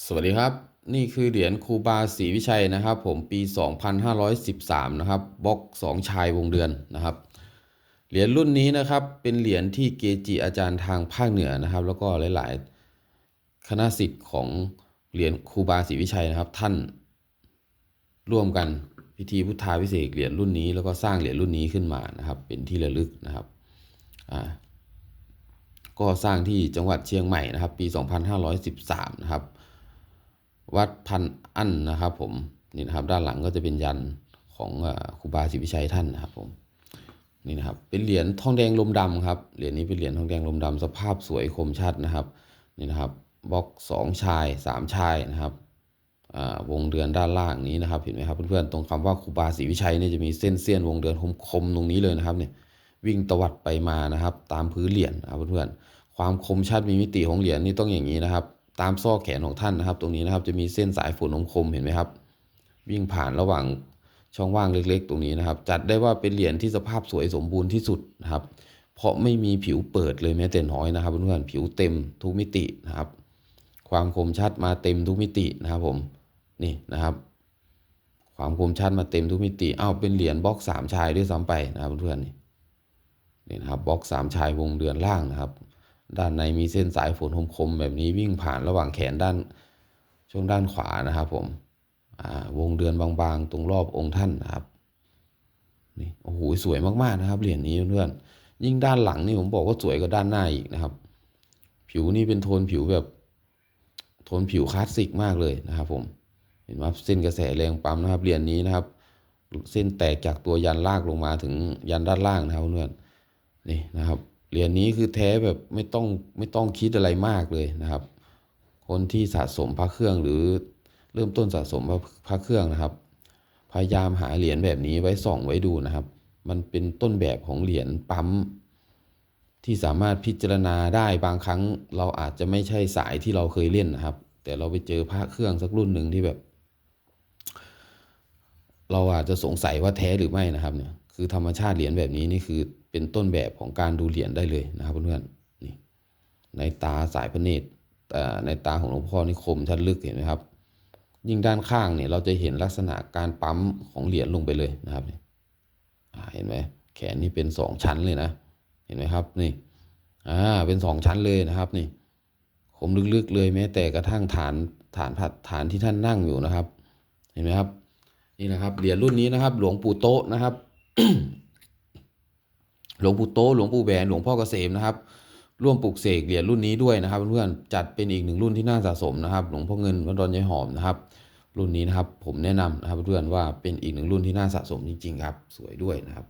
สวัสดีครับ นี่คือเหรียญครูบาศรีวิชัยนะครับ ผมปี 2513 นะครับบล็อกสองชายวงเดือนนะครับ เหรียญรุ่นนี้นะครับเป็นเหรียญที่เกจิอาจารย์ทางภาคเหนือนะครับ แล้วก็หลาย ๆ คณะสิทธิ์ของเหรียญครูบาศรีวิชัยนะครับ ท่านร่วมกันพิธีพุทธาพิเศษเหรียญรุ่นนี้แล้วก็สร้างเหรียญรุ่นนี้ขึ้นมานะครับ เป็นที่ระลึกนะครับอ่าก็สร้างที่จังหวัดเชียงใหม่นะครับ ปี 2513 นะครับ วัดพันอั้นนะครับผมนี่นะครับด้านหลังก็จะเป็นยันของอ่อครูบาศรีวิชัยท่านนะครับผมนี่นะครับเป็นเหรียญทองแดงลมดำครับเหรียญนี้เป็นเหรียญทองแดงลมดำสภาพสวยคมชัดนะครับนี่นะครับบล็อกสองชายสามชายนะครับอ่าวงเดือนด้านล่างนี้นะครับเห็นไหมครับเพื่อนๆตรงคำว่าครูบาศรีวิชัยเนี่ยจะมีเส้นเสี้ยนวงเดือนคมๆตรงนี้เลยนะครับเนี่ยวิ่งตวัดไปมานะครับ ตามพื้นเหรียญนะครับเพื่อนๆความคมชัดมีมิติของเหรียญนี่ต้องอย่างนี้นะครับ ตามซอกแขนของท่านนะครับ ตรงนี้นะครับจะมีเส้นสายฝนคมเห็นไหมครับ วิ่งผ่านระหว่างช่องว่างเล็ก ๆ ตรงนี้นะครับ จัดได้ว่าเป็นเหรียญที่สภาพสวยสมบูรณ์ที่สุดนะครับ เพราะไม่มีผิวเปิดเลยแม้แต่น้อยนะครับเพื่อนๆผิวเต็มทุกมิตินะครับ ความคมชัดมาเต็มทุกมิตินะครับผมนี่นะครับ ความคมชัดมาเต็มทุกมิติอ้าวเป็นเหรียญบล็อกสามชายด้วยซ้ำไปนะครับเพื่อนๆนี่นี่นะครับบล็อกสามชายวงเดือนล่างนะครับ ด้านในมีเส้นสายฝนคมๆแบบนี้วิ่งผ่านระหว่างแขนด้านช่วงด้านขวานะครับ ผมวงเดือนบางๆ ตรงรอบองค์ท่านนะครับนี่โอ้โหสวยมากๆนะครับเหรียญนี้เพื่อนยิ่งด้านหลังนี่ผมบอกว่าสวยกว่าด้านหน้าอีกนะครับ ผิวนี่เป็นโทนผิวแบบโทนผิวคลาสสิกมากเลยนะครับ ผมเห็นไหมเส้นกระแสแรงปั๊มนะครับเหรียญนี้นะครับ เส้นแตกจากตัวยันลากลงมาถึงยันด้านล่างนะครับเพื่อนนี่นะครับ เหรียญนี้คือแท้แบบไม่ต้องไม่ต้องคิดอะไรมากเลยนะครับ คนที่สะสมพระเครื่องหรือเริ่มต้นสะสมพระเครื่องนะครับ พยายามหาเหรียญแบบนี้ไว้ส่องไว้ดูนะครับ มันเป็นต้นแบบของเหรียญปั๊มที่สามารถพิจารณาได้บางครั้งเราอาจจะไม่ใช่สายที่เราเคยเล่นนะครับ แต่เราไปเจอพระเครื่องสักรุ่นหนึ่งที่แบบ เราอาจจะสงสัยว่าแท้หรือไม่นะครับเนี่ยคือธรรมชาติเหรียญแบบนี้นี่คือ เป็นต้นแบบของการดูเหรียญได้เลยนะครับเพื่อนๆนี่ในตาสายพระเนตรในตาของหลวงพ่อนี่คมชัดลึกเห็นไหมครับ ยิ่งด้านข้างเนี่ยเราจะเห็นลักษณะการปั๊มของเหรียญลงไปเลยนะครับเห็นไหมแขนนี่เป็นสองชั้นเลยนะ เห็นไหมครับนี่อ่าเป็นสองชั้นเลยนะครับนี่คมลึกๆเลยแม้แต่กระทั่งฐานฐานผัดฐานที่ท่านนั่งอยู่นะครับ เห็นไหมครับ นี่นะครับเหรียญรุ่นนี้นะครับ หลวงปู่โตะนะครับ หลวงปู่โตหลวงปู่แหวนหลวงพ่อเกษมนะครับ ร่วมปลูกเสกเหรียญรุ่นนี้ด้วยนะครับเพื่อนๆจัดเป็นอีกหนึ่งรุ่นที่น่าสะสมนะครับ หลวงพ่อเงินวัดดอนยายหอมนะครับ รุ่นนี้นะครับผมแนะนำนะครับเพื่อนๆว่าเป็นอีกหนึ่งรุ่นที่น่าสะสมจริงๆครับ สวยด้วยนะครับ